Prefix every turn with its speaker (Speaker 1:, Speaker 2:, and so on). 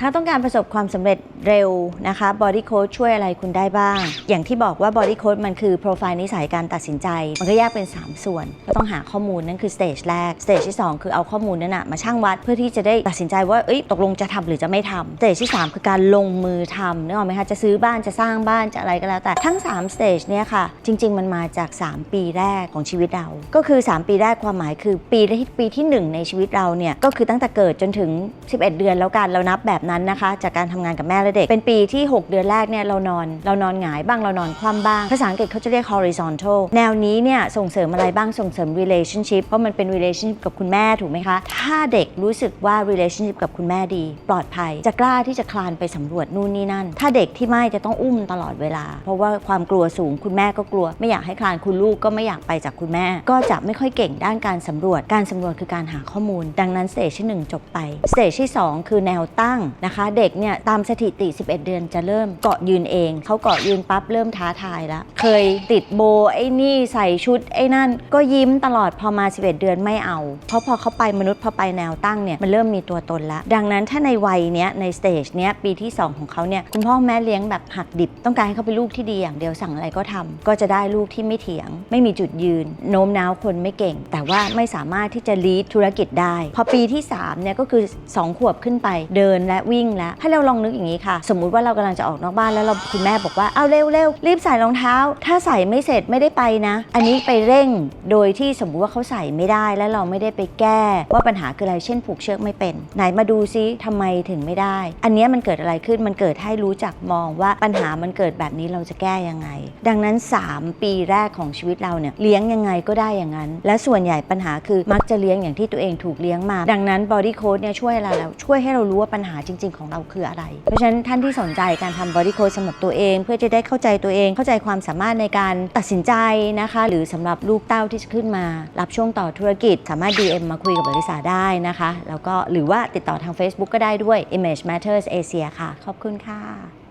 Speaker 1: ถ้าต้องการประสบความสำเร็จเร็วนะคะ Body Code ช่วยอะไรคุณได้บ้าง อย่างที่บอกว่า Body Code มันคือโปรไฟล์นิสัยการตัดสินใจ มันก็แยกเป็น 3 ส่วน ก็ต้องหาข้อมูลนั่นคือสเตจแรกสเตจที่ 2 คือเอาข้อมูลนั้นนะมาชั่งวัดเพื่อที่จะได้ตัดสินใจว่าเอ้ยตกลงจะทำหรือจะไม่ทำสเตจที่ 3 คือการลงมือทำนึกออกไหมคะจะซื้อบ้านจะสร้างบ้านจะอะไรก็แล้วแต่ทั้ง3สเตจเนี่ยค่ะจริง ๆ มันมาจาก 3 ปีแรกของชีวิตเรา ก็คือ 3 ปีแรกความหมายคือปีที่ปีที่ 1 ในชีวิตเราเนี่ยก็คือตั้งแต่เกิดจนถึง 11 เดือนแล้วกันเรานับแบบนั้นนะคะ จากการทำงานกับแม่และเด็ก เป็นปีที่ 6 เดือนแรกเนี่ยเรานอนเรานอนหงายบ้างเรานอนคว่ำบ้าง ภาษาอังกฤษเขาจะเรียก horizontal แนวนี้เนี่ยส่งเสริมอะไรบ้างส่งเสริม relationship เพราะมันเป็น relationship กับคุณแม่ถูกไหมคะ ถ้าเด็กรู้สึกว่า relationship กับคุณแม่ดี ปลอดภัย จะกล้าที่จะคลานไปสำรวจนู่นนี่นั่น ถ้าเด็กที่ไม่จะต้องอุ้มตลอดเวลา เพราะว่าความกลัวสูงคุณแม่ก็กลัว ไม่อยากให้คลานคุณลูกก็ไม่อยากไปจากคุณแม่ ก็จะไม่ค่อยเก่งด้านการสำรวจ การสำรวจคือการหาข้อมูล ดังนั้นสเตจที่1จบไปสเตจที่ 2 คือแนวตั้งนะคะ เด็กเนี่ยตามสถิติ 11 เดือนจะเริ่มเกาะยืนเอง เขาเกาะยืนปั๊บเริ่มท้าทายแล้ว เคยติดโบไอ้นี่ใส่ชุดไอ้นั่น ก็ยิ้มตลอดพอมา 11 เดือนไม่เอา เพราะพอเขาไปมนุษย์พอไปแนวตั้งเนี่ยมันเริ่มมีตัวตนแล้วดังนั้นถ้าในวัยเนี้ยในสเตจเนี้ยปีที่ 2 ของเขาเนี่ยคุณพ่อแม่เลี้ยงแบบหักดิบ ต้องการให้เขาเป็นลูกที่ดีอย่างเดียวสั่งอะไรก็ทำก็จะได้ลูกที่ไม่เถียง ไม่มีจุดยืน โน้มน้าวคนไม่เก่ง แต่ว่าไม่สามารถที่จะลีดธุรกิจได้ พอปีที่3เนี่ยก็คือ 2 ขวบขึ้นไปเดินและวิ่งแล้วให้เราลองนึกอย่างนี้ค่ะ สมมุติว่าเรากำลังจะออกนอกบ้านแล้วเราคุณแม่บอกว่าเอาเร็วเร็วรีบใส่รองเท้า ถ้าใส่ไม่เสร็จไม่ได้ไปนะ อันนี้ไปเร่งโดยที่สมมุติว่าเขาใส่ไม่ได้แล้วเราไม่ได้ไปแก้ ว่าปัญหาคืออะไรเช่นผูกเชือกไม่เป็น ไหนมาดูซิทำไมถึงไม่ได้ อันนี้มันเกิดอะไรขึ้นมันเกิดให้รู้จักมองว่าปัญหามันเกิดแบบนี้เราจะแก้ยังไง ดังนั้น 3 ปีแรกของชีวิตเราเนี่ยเลี้ยงยังไงก็ได้อย่างนั้น และส่วนใหญ่ปัญหาคือมักจะเลี้ยงอย่างที่ตัวเองถูกเลี้ยงมา ดังนั้น body code เนี่ยช่วยอะไรเราช่วยให้เรารู้ว่าปัญหาจริง ๆ ของเราคืออะไร เพราะฉะนั้นท่านที่สนใจการทำบอดี้โค้ชสำหรับตัวเอง เพื่อจะได้เข้าใจตัวเอง เข้าใจความสามารถในการตัดสินใจนะคะ หรือสำหรับลูกเต้าที่จะขึ้นมา รับช่วงต่อธุรกิจ สามารถ DM มาคุยกับบริษัทได้นะคะ แล้วก็หรือว่าติดต่อทาง Facebook ก็ได้ด้วย Image Matters Asia ค่ะ ขอบคุณค่ะ